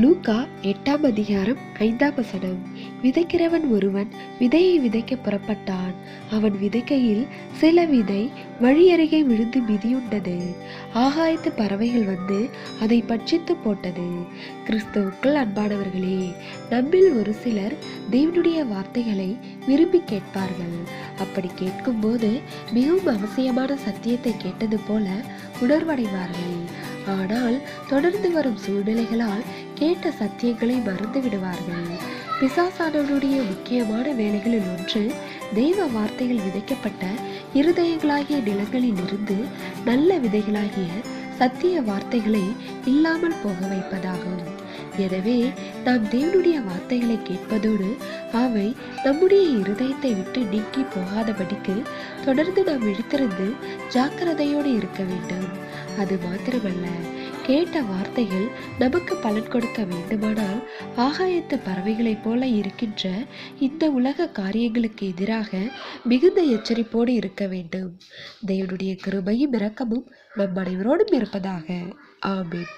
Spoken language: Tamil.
லூகா எட்டாம் அதிகாரம் ஐந்தாம் வசனம். விதைக்கிறவன் ஒருவன் விதையை விதைக்க புறப்பட்டான். அவன் விதைக்கையில் சில விதை வழியருகே விழுந்து மிதியுண்டது. ஆகாயத்து பறவைகள் வந்து அதை பட்சித்து போட்டது. கிறிஸ்துவுக்குள் அன்பானவர்களே நம்மில் ஒரு சிலர் தேவனுடைய வார்த்தைகளை விரும்பி கேட்பார்கள். அப்படி கேட்கும்போது மிகவும் அவசியமான சத்தியத்தை கேட்டது போல உணர்வடைவார்கள். ஆனால் தொடர்ந்து வரும் சூழ்நிலைகளால் கேட்ட சத்தியங்களை மறந்து விடுவார்கள். பிசாசானவனுடைய முக்கியமான வேலைகளில் ஒன்று தெய்வ வார்த்தைகள் விதைக்கப்பட்ட இருதயங்களாகிய நிலங்களில் இருந்து நல்ல விதைகளாகிய சத்திய வார்த்தைகளை இல்லாமல் போக வைப்பதாகும். எனவே நாம் தேவனுடைய வார்த்தைகளை கேட்பதோடு அவை நம்முடைய இருதயத்தை விட்டு நீங்கி போகாதபடிக்கு தொடர்ந்து நாம் விழித்திருந்து ஜாக்கிரதையோடு இருக்க வேண்டும். அது மாத்திரமல்ல கேட்ட வார்த்தைகள் நமக்கு பலன் கொடுக்க வேண்டுமானால் ஆகாயத்து பறவைகளைப் போல இருக்கின்ற இந்த உலக காரியங்களுக்கு எதிராக மிகுந்த எச்சரிப்போடு இருக்க வேண்டும். தேவனுடைய கிருபையும் இரக்கமும் நம் அனைவரோடும் இருப்பதாக. ஆமீன்.